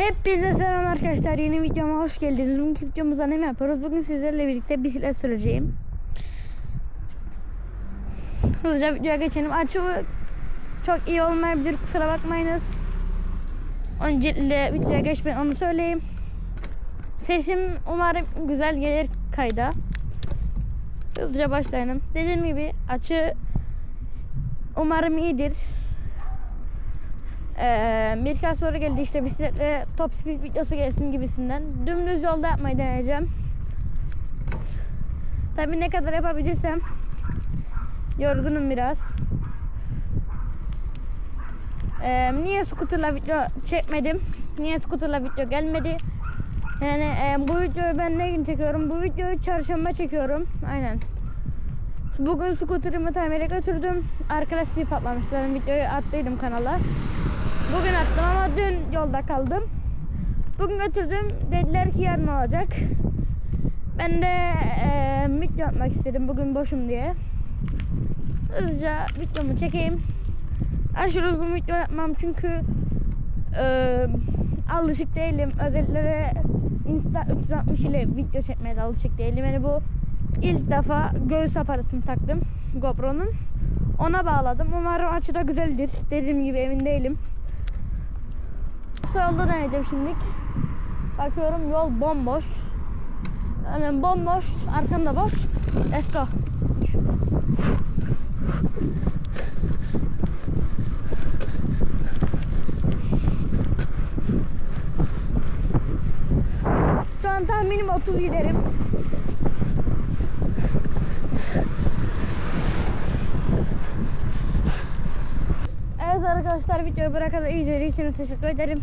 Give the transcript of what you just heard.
Hepinize selam arkadaşlar. Yeni videoma hoş geldiniz. Bugünkü videomuzda ne yapıyoruz? Bugün sizlerle birlikte bisiklet süreceğim. Hızlıca videoya geçelim. Açı çok iyi olmayabilir. Kusura bakmayınız. Öncelikle videoya geçmeden onu söyleyeyim. Sesim umarım güzel gelir kayda. Hızlıca başlayalım. Dediğim gibi açı umarım iyidir. Ee, birkaç soru geldi işte bisikletle top speed videosu gelsin gibisinden. Dümdüz yolda yapmayı deneyeceğim. Tabi ne kadar yapabilirsem. Yorgunum biraz. Ee, niye scooterla video çekmedim? Niye scooterla video gelmedi? Yani e, bu videoyu ben ne gün çekiyorum? Bu videoyu çarşamba çekiyorum. Aynen. Bugün scooter'ımı tamire götürdüm. Arka lastiği patlamış. Zaten videoyu attıydım kanala. Yolda kaldım. Bugün götürdüm. Dediler ki yarın olacak. Ben de e, video atmak istedim bugün boşum diye. Hızlıca videomu çekeyim. Aşırı uzun video yapmam çünkü e, alışık değilim. Özellikle Insta 360 ile video çekmeye de alışık değilim. Yani bu ilk defa göğüs aparatını taktım GoPro'nun. Ona bağladım. Umarım açıda güzeldir. Dediğim gibi emin değilim. Kısa yolda deneyeceğim şimdilik. Bakıyorum yol bomboş. Yani bomboş, arkamda boş. Let's go. Şu an tahminim 30 giderim. Evet arkadaşlar videoyu kadar izlediğiniz için teşekkür ederim.